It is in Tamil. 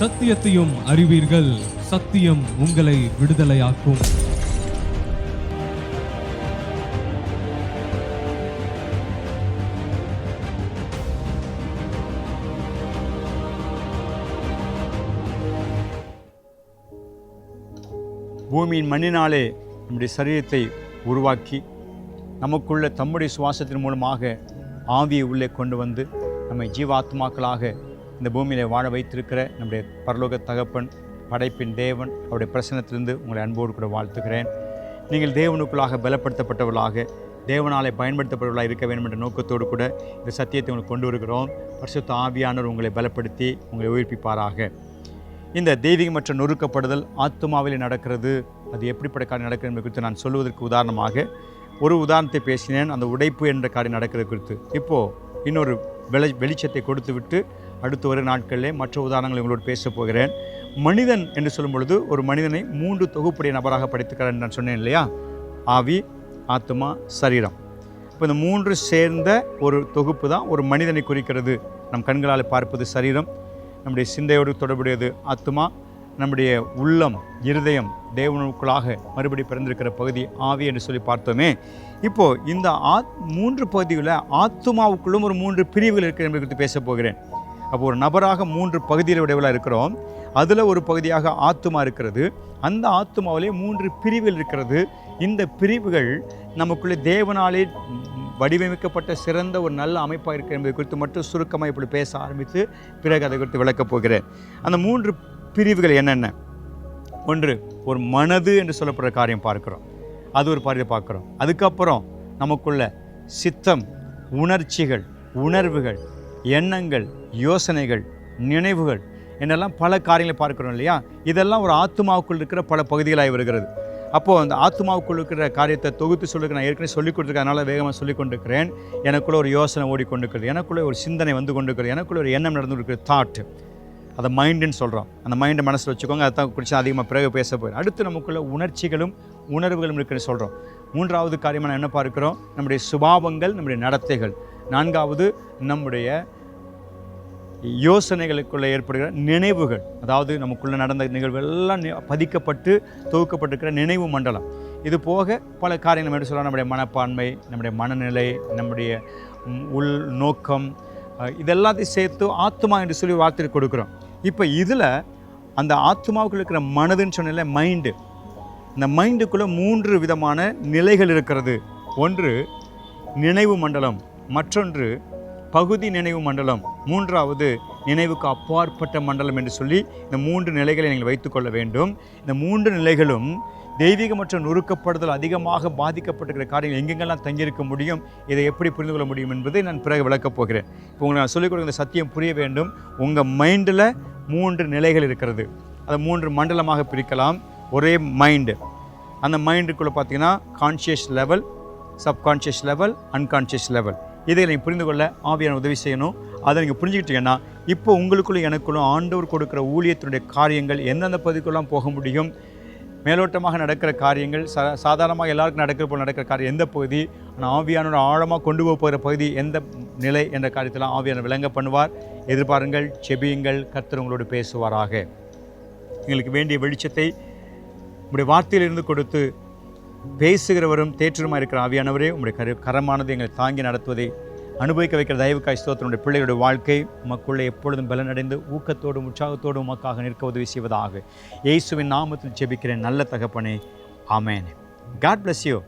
சத்தியத்தையும் அறிவீர்கள். சத்தியம் உங்களை விடுதலையாக்கும். பூமியின் மண்ணினாலே நம்முடைய சரீரத்தை உருவாக்கி நமக்குள்ள தம்முடைய சுவாசத்தின் மூலமாக ஆவியை உள்ளே கொண்டு வந்து நம்மை ஜீவாத்மாக்களாக இந்த பூமியில் வாழ வைத்திருக்கிற நம்முடைய பரலோக தகப்பன் படைப்பின் தேவன் அவருடைய பிரசனத்திலிருந்து உங்களை அன்போடு கூட வாழ்த்துகிறேன். நீங்கள் தேவனுக்குள்ளாக பலப்படுத்தப்பட்டவர்களாக தேவனாலே பயன்படுத்தப்படுவதாக இருக்க வேண்டும் என்ற நோக்கத்தோடு கூட இந்த சத்தியத்தை உங்களுக்கு கொண்டு வருகிறோம். பரிசுத்த ஆவியானவர் உங்களை பலப்படுத்தி உங்களை உயிர்ப்பிப்பாராக. இந்த தெய்வீகமற்ற நொறுக்கப்படுதல் ஆத்மாவிலே நடக்கிறது. அது எப்படிப்பட்ட காரியம் நடக்கிறது என்பது குறித்து நான் சொல்வதற்கு உதாரணமாக ஒரு உதாரணத்தை பேசினேன். அந்த உடைப்பு என்ற காரியம் நடக்கிறது குறித்து. இப்போது இன்னொரு வெளி வெளிச்சத்தை கொடுத்து விட்டு அடுத்து வரும் நாட்களிலே மற்ற உதாரணங்களை உங்களோடு பேசப் போகிறேன். மனிதன் என்று சொல்லும் பொழுது ஒரு மனிதனை மூன்று தொகுப்புடைய நபராக படைத்துக்கிறார் நான் சொன்னேன் இல்லையா? ஆவி ஆத்மா சரீரம். இப்போ இந்த மூன்று சேர்ந்த ஒரு தொகுப்பு தான் ஒரு மனிதனை குறிக்கிறது. நம் கண்களால் பார்ப்பது சரீரம் நம்முடைய சிந்தையோடு தொடர்புடையது ஆத்மா நம்முடைய உள்ளம் இருதயம் தேவனுக்குள்ளாக மறுபடி பிறந்திருக்கிற பகுதி ஆவி என்று சொல்லி பார்த்தோமே. இப்போது இந்த ஆத் மூன்று பகுதிகளில் ஆத்மாவுக்குள்ளும் ஒரு மூன்று பிரிவுகள் இருக்கிற என்பதை குறித்து பேச போகிறேன். அப்போ ஒரு நபராக மூன்று பகுதியில் உடையவளாக இருக்கிறோம். அதில் ஒரு பகுதியாக ஆத்துமா இருக்கிறது. அந்த ஆத்துமாவிலே மூன்று பிரிவுகள் இருக்கிறது. இந்த பிரிவுகள் நமக்குள்ளே தேவனாலே வடிவமைக்கப்பட்ட சிறந்த ஒரு நல்ல அமைப்பாக இருக்கிற என்பது குறித்து மட்டும் சுருக்கமாக இப்படி பேச ஆரம்பித்து பிறகு அதை குறித்து விளக்கப் போகிறேன். அந்த மூன்று பிரிவுகள் என்னென்ன? ஒன்று ஒரு மனது என்று சொல்லப்படுற காரியம் பார்க்குறோம். அது ஒரு பாரியை பார்க்குறோம். அதுக்கப்புறம் நமக்குள்ள சித்தம் உணர்ச்சிகள் உணர்வுகள் எண்ணங்கள் யோசனைகள் நினைவுகள் என்னெல்லாம் பல காரியங்களை பார்க்குறோம் இல்லையா? இதெல்லாம் ஒரு ஆத்மாவுக்குள் இருக்கிற பல பகுதிகளாகி வருகிறது. அப்போது அந்த ஆத்மாவுக்குள் இருக்கிற காரியத்தை தொகுத்து சொல்லுங்க நான் ஏற்கனவே சொல்லிக் கொடுத்துருக்கேன். அதனால் வேகமாக சொல்லிக் கொண்டிருக்கிறேன். எனக்குள்ளே ஒரு யோசனை ஓடிக்கொண்டிருக்கிறது. எனக்குள்ளே ஒரு சிந்தனை வந்து கொண்டிருக்கிறது. எனக்குள்ளே ஒரு எண்ணம் நடந்து இருக்கிற தாட் அதை மைண்டுன்னு சொல்கிறோம் அந்த மைண்டை மனசில் வச்சுக்கோங்க. அதை தான் குறித்து அதிகமாக பிறகு பேச போகிறேன் அடுத்து நமக்குள்ளே உணர்ச்சிகளும் உணர்வுகளும் இருக்குன்னு சொல்கிறோம் மூன்றாவது காரியமாக நான் என்ன பார்க்குறோம்? நம்முடைய சுபாவங்கள் நம்முடைய நடத்தைகள். நான்காவது நம்முடைய யோசனைகளுக்குள்ளே ஏற்படுகிற நினைவுகள். அதாவது நமக்குள்ளே நடந்த நிகழ்வுகள் எல்லாம் நி- பதிக்கப்பட்டு தொகுக்கப்பட்டிருக்கிற நினைவு மண்டலம். இது போக பல காரியங்கள் நம்ம எப்படி சொல்லலாம்? நம்முடைய மனப்பான்மை நம்முடைய மனநிலை நம்முடைய உள் நோக்கம் இதெல்லாத்தையும் சேர்த்து ஆத்மா என்று சொல்லி வார்த்தை கொடுக்குறோம். இப்போ இதில் அந்த ஆத்மாவுக்குள்ள இருக்கிற மனதுன்னு சொன்னல மைண்டு இந்த மைண்டுக்குள்ளே மூன்று விதமான நிலைகள் இருக்கிறது. ஒன்று நினைவு மண்டலம். மற்றொன்று பகுதி நினைவு மண்டலம் மூன்றாவது நினைவுக்கு அப்பாற்பட்ட மண்டலம் என்று சொல்லி இந்த மூன்று நிலைகளை நீங்கள் வைத்துக்கொள்ள வேண்டும். இந்த மூன்று நிலைகளும் தெய்வீகம் மற்றும் நொறுக்கப்படுதல் அதிகமாக பாதிக்கப்பட்டிருக்கிற காரியங்கள் எங்கெங்கெல்லாம் தங்கியிருக்க முடியும் இதை எப்படி புரிந்து கொள்ள முடியும் என்பதை நான் பிறகு விளக்கப் போகிறேன். இப்போ உங்களுக்கு நான் சொல்லிக் கொடுக்குற சத்தியம் புரிய வேண்டும். உங்கள் மைண்டில் மூன்று நிலைகள் இருக்கிறது. அதை மூன்று மண்டலமாக பிரிக்கலாம். ஒரே மைண்டு அந்த மைண்டுக்குள்ளே பார்த்தீங்கன்னா conscious level subconscious level unconscious level இதை நீங்கள் புரிந்து கொள்ள ஆவியான உதவி செய்யணும். அதை நீங்கள் புரிஞ்சுக்கிட்டீங்கன்னா இப்போ உங்களுக்குள்ளும் எனக்குள்ளும் ஆண்டவர் கொடுக்குற ஊழியத்தினுடைய காரியங்கள் எந்தெந்த பகுதிக்குள்ளாம் போக முடியும்? மேலோட்டமாக நடக்கிற காரியங்கள் சா சாதாரணமாக எல்லாருக்கும் நடக்கிற போல் நடக்கிற காரியம் எந்த பகுதி? ஆனால் ஆவியானோட ஆழமாக கொண்டு போக போகிற பகுதி எந்த நிலை என்ற காரியத்தெல்லாம் ஆவியான விளங்க பண்ணுவார். எதிர்பாருங்கள் செபியுங்கள் கர்த்தர் உங்களோடு பேசுவாராக. எங்களுக்கு வேண்டிய வெளிச்சத்தை உங்களுடைய வார்த்தையிலிருந்து கொடுத்து பேசுகிறவரும் தேற்றருமாக இருக்கிற ஆவியானவரே உங்களுடைய கரு கரமானது எங்களை தாங்கி நடத்துவதை அனுபவிக்க வைக்கிற தயவுக்காய் ஸ்தோத்தினுடைய பிள்ளைகளுடைய வாழ்க்கை உமக்குள்ளே எப்பொழுதும் பலனடைந்து ஊக்கத்தோடும் உற்சாகத்தோடும் உமக்காக நிற்க உதவி செய்வதாக. இயேசுவின் நாமத்தில் ஜெபிக்கிறேன். நல்ல தகப்பனே. ஆமேன். God bless you